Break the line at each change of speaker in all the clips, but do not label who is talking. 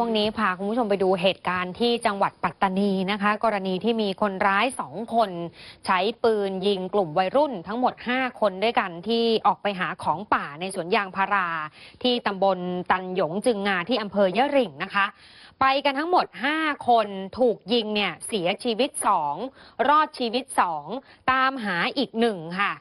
ช่วงนี้พาคุณผู้ชมไปดูเหตุการณ์ที่จังหวัดปัตตานีนะคะ กรณีที่มีคนร้ายสองคน ใช้ปืนยิงกลุ่มวัยรุ่นทั้งหมด 5 คนด้วยกันที่ออกไปหาของป่าในสวนยางพารา ที่ตำบลตันหยงจึงงาที่อำเภอยะริ่งนะคะ ไปกันทั้งหมด 5 คนถูกยิงเนี่ยเสียชีวิต 2 รอดชีวิต 2 ตามหาอีกหนึ่งค่ะ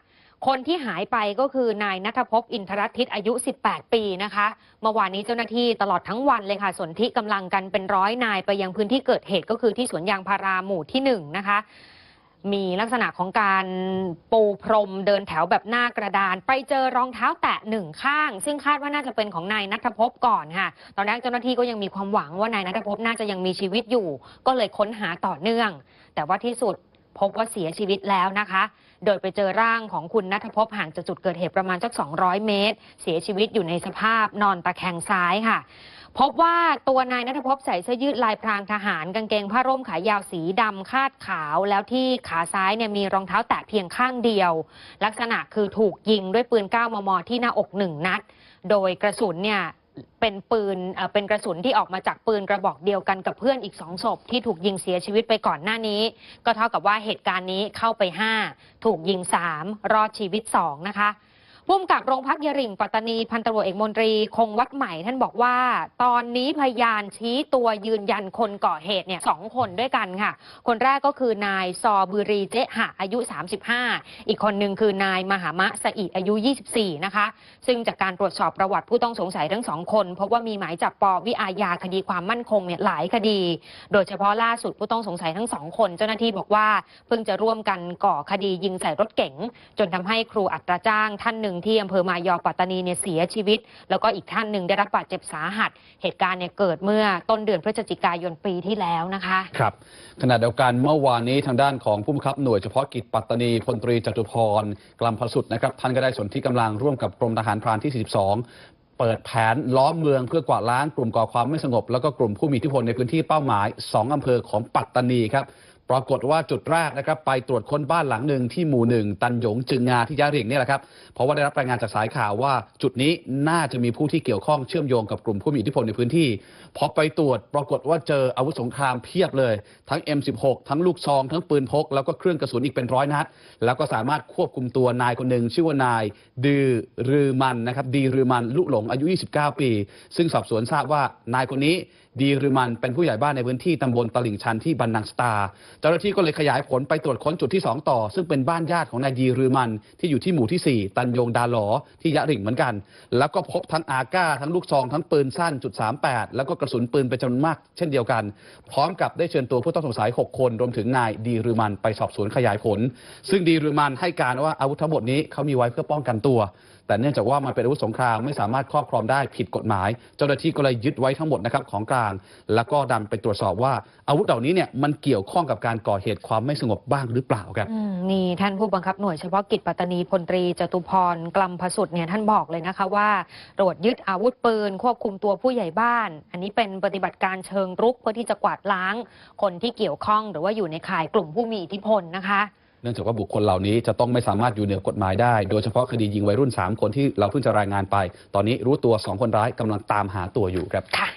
คนที่หายไปก็คือนายนัทภพอินทรทิตอายุ 18 ปีนะคะ เมื่อวานนี้เจ้าหน้าที่ตลอดทั้งวันเลยค่ะ ส่วนที่กำลังกันเป็นร้อยนายไปยังพื้นที่เกิดเหตุก็คือที่สวนยางพาราหมู่ที่ 1 นะคะ มีลักษณะของการปูพรมเดินแถวแบบหน้ากระดาน ไปเจอรองเท้าแตะหนึ่งข้าง ซึ่งคาดว่าน่าจะเป็นของนายนัทภพก่อนค่ะ ตอนแรกเจ้าหน้าที่ก็ยังมีความหวังว่านายนัทภพน่าจะยังมีชีวิตอยู่ ก็เลยค้นหาต่อเนื่อง แต่ว่าที่สุด พบว่าเสียชีวิตแล้วนะคะ โดยไปเจอร่างของคุณนัทภพห่างจากจุดเกิดเหตุประมาณสัก 200 เมตร เสียชีวิตอยู่ในสภาพนอนตะแคงซ้ายค่ะ พบว่าตัวนายนัทภพใส่เสื้อยืดลายพรางทหาร กางเกงผ้าร่มขายาวสีดำคาดขาว แล้วที่ขาซ้ายเนี่ยมีรองเท้าแตะเพียงข้างเดียว ลักษณะคือถูกยิงด้วยปืน 9 มม ที่หน้าอกหนึ่งนัด โดยกระสุนเนี่ย เป็นปืนเป็นกระสุนที่ออกมาจากปืนกระบอกเดียวกันกับเพื่อนอีกสองศพที่ถูกยิงเสียชีวิตไปก่อนหน้านี้ ก็เท่ากับว่าเหตุการณ์นี้เข้าไป 5 ถูกยิง 3 รอดชีวิต 2 นะคะ พุ่มกับโรงพักยะริ่งปัตตานีพันตำรวจเอกมนตรีคงวัดใหม่ท่านบอกว่า ตอนนี้พยานชี้ตัวยืนยันคนก่อเหตุเนี่ยสองคนด้วยกันค่ะ คนแรกก็คือนายซอบุรีเจหะอายุ 35 อีกคนหนึ่งคือนายมหามะสอิอายุ 24 นะคะ ซึ่งจากการตรวจสอบประวัติผู้ต้องสงสัยทั้งสองคนพบว่ามีหมายจับปวิอาญาคดีความมั่นคงเนี่ยหลายคดี โดยเฉพาะล่าสุดผู้ต้องสงสัยทั้งสองคน เจ้าหน้าที่บอกว่าเพิ่งจะร่วมกันก่อคดียิงใส่รถเก๋งจนทำให้ครูอัตราจ้างท่านหนึ่งที่อำเภอมายอปัตตานีเนี่ยเสียชีวิต แล้วก็อีกท่านหนึ่งได้รับบาดเจ็บสาหัส เหตุการณ์เนี่ยเกิดเมื่อต้นเดือนพฤศจิกายนปีที่แล้วนะคะ
ครับขณะเดียวกันเมื่อวานนี้ทางด้านของผู้บังคับหน่วยเฉพาะกิจปัตตานีพลตรีจตุพรกลัมพสุดนะครับท่านก็ได้สนที่กำลังร่วมกับกรมทหารพรานที่ 42เปิดแผนล้อมเมืองเพื่อกวาดล้างกลุ่มก่อความไม่สงบ แล้วก็กลุ่มผู้มีอิทธิพลในพื้นที่เป้าหมาย 2 อำเภอของปัตตานีครับ ปรากฏว่าจุดแรกนะครับไปตรวจค้นบ้านหลังหนึ่งที่หมู่หนึ่งตันหยงจึงงาที่ยะหริ่งเนี่ยแหละครับเพราะว่าได้รับรายงานจากสายข่าวว่า จุดนี้น่าจะมีผู้ที่เกี่ยวข้องเชื่อมโยงกับกลุ่มผู้มีอิทธิพลในพื้นที่พอไปตรวจปรากฏว่าเจออาวุธสงครามเพียบเลย ทั้ง M16 ทั้งลูกซอง ทั้งปืนพก แล้วก็เครื่องกระสุนอีกเป็นร้อยนัดแล้วก็สามารถควบคุมตัวนายคนหนึ่งชื่อว่านายดือรือมันนะครับดีรือมันลุหลงอายุ 29 ปี ซึ่งสอบสวนทราบว่านายคนนี้ ดีรือมันเป็นผู้ใหญ่บ้านในพื้นที่ตำบลตลิ่งชันที่บันนังสตา เจ้าหน้าที่ก็เลยขยายผลไปตรวจค้นจุดที่ 2 ต่อ ซึ่งเป็นบ้านญาติของนายดีรือมันที่อยู่ที่หมู่ที่ 4 ตันยงดาหลอที่ยะริ่งเหมือนกัน แล้วก็พบทั้งอาก้า ทั้งลูกซอง ทั้งปืนสั้นจุด38 แล้วก็กระสุนปืนเป็นจำนวนมากเช่นเดียวกัน พร้อมกับได้เชิญตัวผู้ต้องสงสัย 6 คนรวมถึงนายดีรือมันไปสอบสวนขยายผล ซึ่งดีรือมันให้การว่าอาวุธทั้งหมดนี้เขามีไว้เพื่อป้องกันตัว แต่เนื่องจากว่ามันเป็นอาวุธสงครามไม่สามารถครอบครองได้ผิดกฎหมาย เจ้าหน้าที่ก็เลยยึดไว้ทั้งหมดนะครับของกลาง แล้วก็ดำไปตรวจสอบว่าอาวุธเหล่านี้เนี่ยมันเกี่ยวข้องกับการก่อเหตุความไม่สงบบ้างหรือเปล่าครับ
นี่ท่านผู้บังคับหน่วยเฉพาะกิจปัตตานีพลตรีจตุพรกลัมพสุดเนี่ยท่านบอกเลยนะคะว่าตรวจยึดอาวุธปืน ควบคุมตัวผู้ใหญ่บ้าน อันนี้เป็นปฏิบัติการเชิงรุกเพื่อที่จะกวาดล้าง คนที่เกี่ยวข้องหรือว่าอยู่ในข่ายกลุ่มผู้มีอิทธิพลนะคะ
นื่องจากว่าบุคคลเหล่านี้จะต้องไม่สามารถอยู่เหนือกฎหมายได้ โดยเฉพาะคดียิงวัยรุ่น 3 คนที่เราเพิ่งจะรายงานไป ตอนนี้รู้ตัว 2 คนร้ายกำลังตามหาตัวอยู่ครับ
ค่ะ